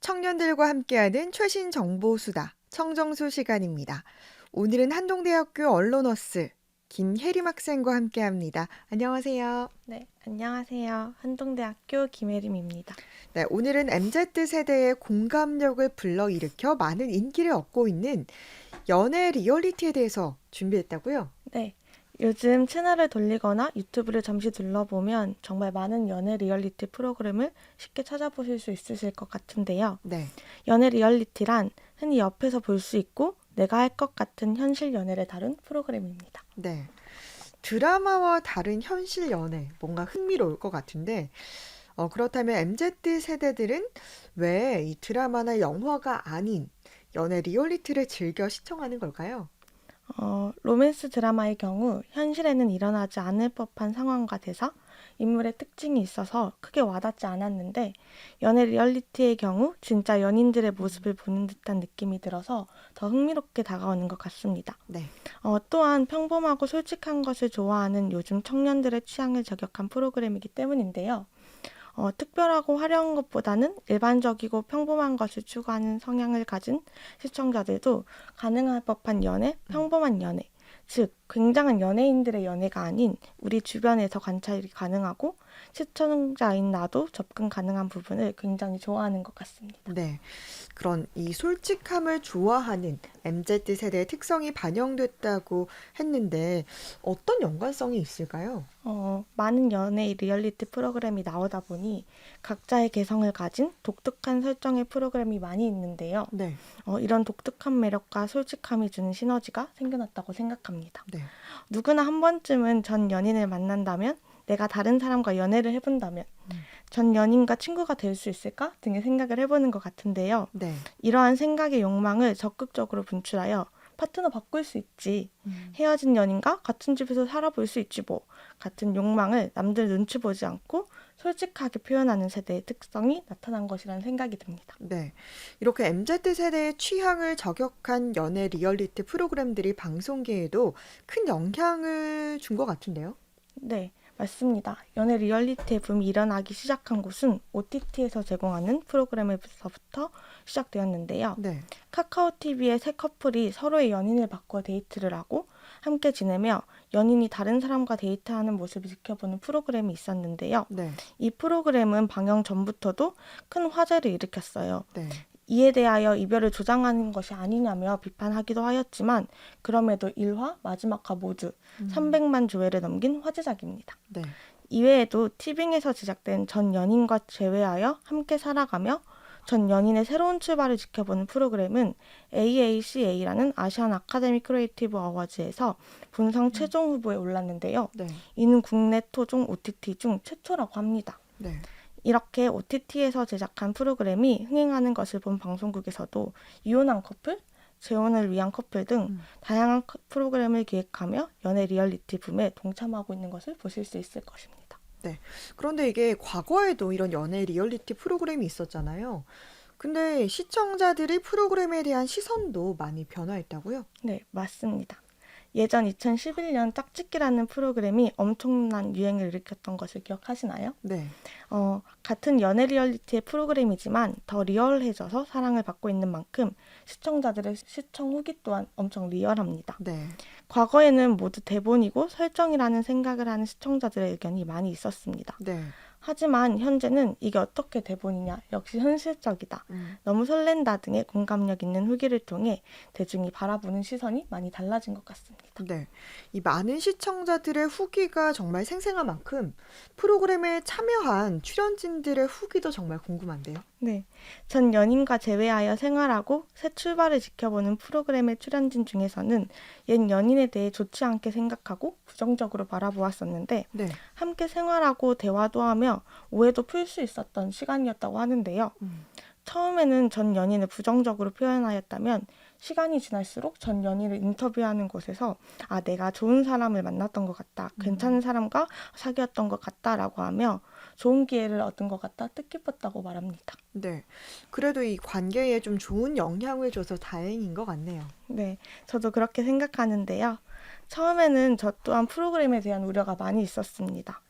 청년들과 함께하는 최신 정보 수다 청정수 시간입니다. 오늘은 한동대학교 언론어스 김혜림 학생과 함께합니다. 안녕하세요. 네, 안녕하세요. 한동대학교 김혜림입니다. 네, 오늘은 MZ 세대의 공감력을 불러일으켜 많은 인기를 얻고 있는 연애 리얼리티에 대해서 준비했다고요? 네, 요즘 채널을 돌리거나 유튜브를 잠시 둘러보면 정말 많은 연애 리얼리티 프로그램을 쉽게 찾아보실 수 있으실 것 같은데요. 네, 연애 리얼리티란 흔히 옆에서 볼 수 있고 내가 할 것 같은 현실 연애를 다룬 프로그램입니다. 네. 드라마와 다른 현실 연애 뭔가 흥미로울 것 같은데 어, 그렇다면 MZ 세대들은 왜 이 드라마나 영화가 아닌 연애 리얼리티를 즐겨 시청하는 걸까요? 어, 로맨스 드라마의 경우 현실에는 일어나지 않을 법한 상황과 대사, 인물의 특징이 있어서 크게 와닿지 않았는데 연애 리얼리티의 경우 진짜 연인들의 모습을 보는 듯한 느낌이 들어서 더 흥미롭게 다가오는 것 같습니다. 네, 어, 또한 평범하고 솔직한 것을 좋아하는 요즘 청년들의 취향을 저격한 프로그램이기 때문인데요. 어, 특별하고 화려한 것보다는 일반적이고 평범한 것을 추구하는 성향을 가진 시청자들도 가능할 법한 연애, 평범한 연애, 즉 굉장한 연예인들의 연애가 아닌 우리 주변에서 관찰이 가능하고 시청자인 나도 접근 가능한 부분을 굉장히 좋아하는 것 같습니다. 네. 그런 이 솔직함을 좋아하는 MZ 세대의 특성이 반영됐다고 했는데 어떤 연관성이 있을까요? 어, 많은 연애 리얼리티 프로그램이 나오다 보니 각자의 개성을 가진 독특한 설정의 프로그램이 많이 있는데요. 네, 어, 이런 독특한 매력과 솔직함이 주는 시너지가 생겨났다고 생각합니다. 네, 누구나 한 번쯤은 전 연인을 만난다면, 내가 다른 사람과 연애를 해본다면, 전 연인과 친구가 될 수 있을까 등의 생각을 해보는 것 같은데요. 네. 이러한 생각의 욕망을 적극적으로 분출하여 파트너 바꿀 수 있지. 헤어진 연인과 같은 집에서 살아볼 수 있지 뭐. 같은 욕망을 남들 눈치 보지 않고 솔직하게 표현하는 세대의 특성이 나타난 것이라는 생각이 듭니다. 네. 이렇게 MZ 세대의 취향을 저격한 연애 리얼리티 프로그램들이 방송계에도 큰 영향을 준 것 같은데요. 네, 맞습니다. 연애 리얼리티의 붐이 일어나기 시작한 곳은 OTT에서 제공하는 프로그램에서부터 시작되었는데요. 네, 카카오 TV의 새 커플이 서로의 연인을 바꿔 데이트를 하고 함께 지내며 연인이 다른 사람과 데이트하는 모습을 지켜보는 프로그램이 있었는데요. 네, 이 프로그램은 방영 전부터도 큰 화제를 일으켰어요. 네, 이에 대하여 이별을 조장하는 것이 아니냐며 비판하기도 하였지만 그럼에도 1화, 마지막 화 모두 300만 조회를 넘긴 화제작입니다. 네, 이외에도 티빙에서 제작된 전 연인과 재회하여 함께 살아가며 전 연인의 새로운 출발을 지켜보는 프로그램은 AACA라는 아시안 아카데미 크리에이티브 어워즈에서 본상 최종 후보에 올랐는데요. 네, 이는 국내 토종 OTT 중 최초라고 합니다. 네, 이렇게 OTT에서 제작한 프로그램이 흥행하는 것을 본 방송국에서도 이혼한 커플, 재혼을 위한 커플 등 음. 다양한 커- 프로그램을 기획하며 연애 리얼리티 붐에 동참하고 있는 것을 보실 수 있을 것입니다. 그런데 이게 과거에도 이런 연애 리얼리티 프로그램이 있었잖아요. 근데 시청자들이 프로그램에 대한 시선도 많이 변화했다고요? 네, 맞습니다. 예전 2011년 짝짓기라는 프로그램이 엄청난 유행을 일으켰던 것을 기억하시나요? 네, 어, 같은 연애 리얼리티의 프로그램이지만 더 리얼해져서 사랑을 받고 있는 만큼 시청자들의 시청 후기 또한 엄청 리얼합니다. 네, 과거에는 모두 대본이고 설정이라는 생각을 하는 시청자들의 의견이 많이 있었습니다. 네, 하지만 현재는 이게 어떻게 대본이냐, 역시 현실적이다, 음, 너무 설렌다 등의 공감력 있는 후기를 통해 대중이 바라보는 시선이 많이 달라진 것 같습니다. 네. 이 많은 시청자들의 후기가 정말 생생한 만큼 프로그램에 참여한 출연진들의 후기도 정말 궁금한데요. 네. 전 연인과 재회하여 생활하고 새 출발을 지켜보는 프로그램의 출연진 중에서는 옛 연인에 대해 좋지 않게 생각하고 부정적으로 바라보았었는데 네, 함께 생활하고 대화도 하며 오해도 풀 수 있었던 시간이었다고 하는데요. 음, 처음에는 전 연인을 부정적으로 표현하였다면 시간이 지날수록 전 연인을 인터뷰하는 곳에서 아 내가 좋은 사람을 만났던 것 같다 괜찮은 사람과 사귀었던 것 같다라고 하며 좋은 기회를 얻은 것 같다 뜻깊었다고 말합니다. 네. 그래도 이 관계에 좀 좋은 영향을 줘서 다행인 것 같네요. 네, 저도 그렇게 생각하는데요. 처음에는 저 또한 프로그램에 대한 우려가 많이 있었습니다.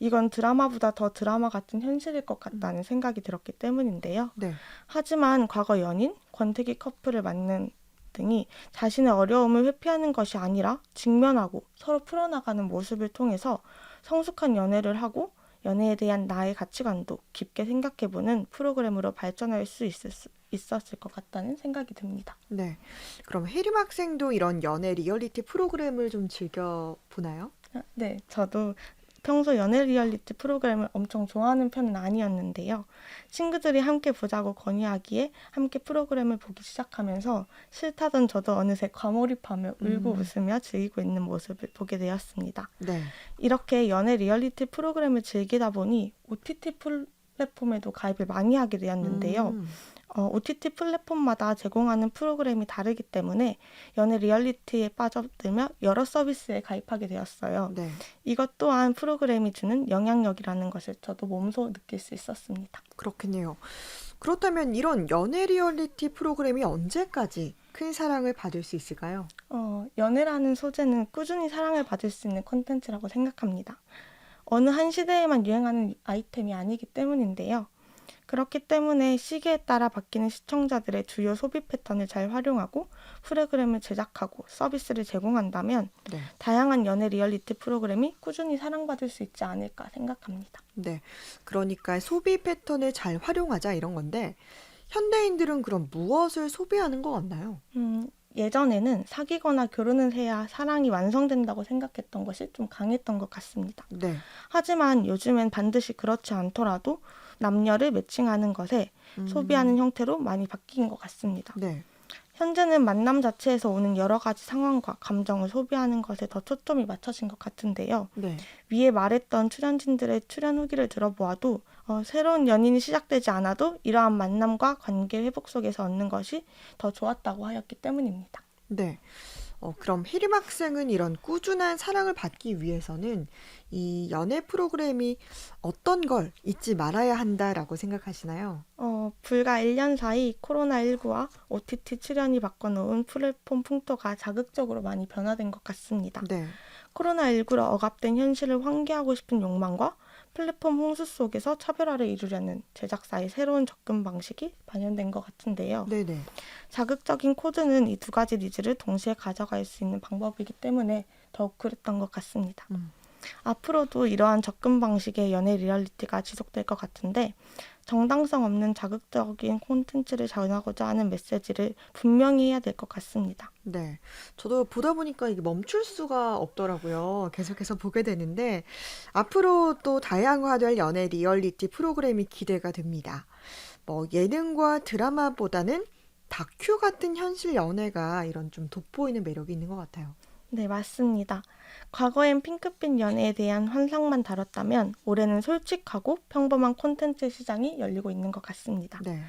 이건 드라마보다 더 드라마 같은 현실일 것 같다는 생각이 들었기 때문인데요. 네. 하지만 과거 연인, 권태기 커플을 만난 등이 자신의 어려움을 회피하는 것이 아니라 직면하고 서로 풀어나가는 모습을 통해서 성숙한 연애를 하고 연애에 대한 나의 가치관도 깊게 생각해보는 프로그램으로 발전할 수 있을, 수- 있었을 것 같다는 생각이 듭니다. 네. 그럼 혜림 학생도 이런 연애 리얼리티 프로그램을 좀 즐겨 보나요? 네, 저도 평소 연애 리얼리티 프로그램을 엄청 좋아하는 편은 아니었는데요. 친구들이 함께 보자고 건의하기에 함께 프로그램을 보기 시작하면서 싫다던 저도 어느새 과몰입하며 울고 음. 웃으며 즐기고 있는 모습을 보게 되었습니다. 네. 이렇게 연애 리얼리티 프로그램을 즐기다 보니 OTT 플랫폼에도 가입을 많이 하게 되었는데요. 음, 어, OTT 플랫폼마다 제공하는 프로그램이 다르기 때문에 연애 리얼리티에 빠져들며 여러 서비스에 가입하게 되었어요. 네. 이것 또한 프로그램이 주는 영향력이라는 것을 저도 몸소 느낄 수 있었습니다. 그렇겠네요. 그렇다면 이런 연애 리얼리티 프로그램이 언제까지 큰 사랑을 받을 수 있을까요? 어, 연애라는 소재는 꾸준히 사랑을 받을 수 있는 콘텐츠라고 생각합니다. 어느 한 시대에만 유행하는 아이템이 아니기 때문인데요. 그렇기 때문에 시기에 따라 바뀌는 시청자들의 주요 소비 패턴을 잘 활용하고 프로그램을 제작하고 서비스를 제공한다면 네. 다양한 연애 리얼리티 프로그램이 꾸준히 사랑받을 수 있지 않을까 생각합니다. 네. 그러니까 소비 패턴을 잘 활용하자 이런 건데 현대인들은 그럼 무엇을 소비하는 것 같나요? 음, 예전에는 사귀거나 결혼을 해야 사랑이 완성된다고 생각했던 것이 좀 강했던 것 같습니다. 네. 하지만 요즘엔 반드시 그렇지 않더라도 남녀를 매칭하는 것에 음, 소비하는 형태로 많이 바뀐 것 같습니다. 네. 현재는 만남 자체에서 오는 여러 가지 상황과 감정을 소비하는 것에 더 초점이 맞춰진 것 같은데요. 네. 위에 말했던 출연진들의 출연 후기를 들어보아도 어, 새로운 연인이 시작되지 않아도 이러한 만남과 관계 회복 속에서 얻는 것이 더 좋았다고 하였기 때문입니다. 네. 어, 그럼 혜림 학생은 이런 꾸준한 사랑을 받기 위해서는 이 연애 프로그램이 어떤 걸 잊지 말아야 한다라고 생각하시나요? 어, 불과 1년 사이 코로나19와 OTT 출연이 바꿔놓은 플랫폼 풍토가 자극적으로 많이 변화된 것 같습니다. 네. 코로나19로 억압된 현실을 환기하고 싶은 욕망과 플랫폼 홍수 속에서 차별화를 이루려는 제작사의 새로운 접근 방식이 반영된 것 같은데요. 네네. 자극적인 코드는 이 두 가지 니즈를 동시에 가져갈 수 있는 방법이기 때문에 더욱 그랬던 것 같습니다. 음. 앞으로도 이러한 접근 방식의 연애 리얼리티가 지속될 것 같은데 정당성 없는 자극적인 콘텐츠를 전하고자 하는 메시지를 분명히 해야 될 것 같습니다. 네. 저도 보다 보니까 이게 멈출 수가 없더라고요. 계속해서 보게 되는데, 앞으로 또 다양화될 연애 리얼리티 프로그램이 기대가 됩니다. 뭐, 예능과 드라마보다는 다큐 같은 현실 연애가 이런 좀 돋보이는 매력이 있는 것 같아요. 네, 맞습니다. 과거엔 핑크빛 연애에 대한 환상만 다뤘다면 올해는 솔직하고 평범한 콘텐츠 시장이 열리고 있는 것 같습니다. 네.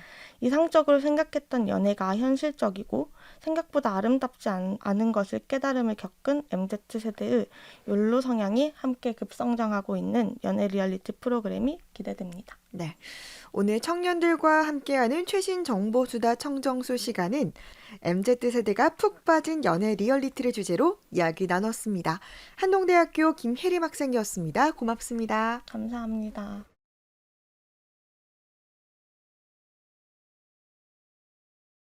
이상적으로 생각했던 연애가 현실적이고 생각보다 아름답지 않, 않은 것을 깨달음을 겪은 MZ세대의 욜로 성향이 함께 급성장하고 있는 연애 리얼리티 프로그램이 기대됩니다. 네. 오늘 청년들과 함께하는 최신 정보 수다 청정수 시간은 MZ세대가 푹 빠진 연애 리얼리티를 주제로 이야기 나눴습니다. 한동대학교 김혜림 학생이었습니다. 고맙습니다. 감사합니다.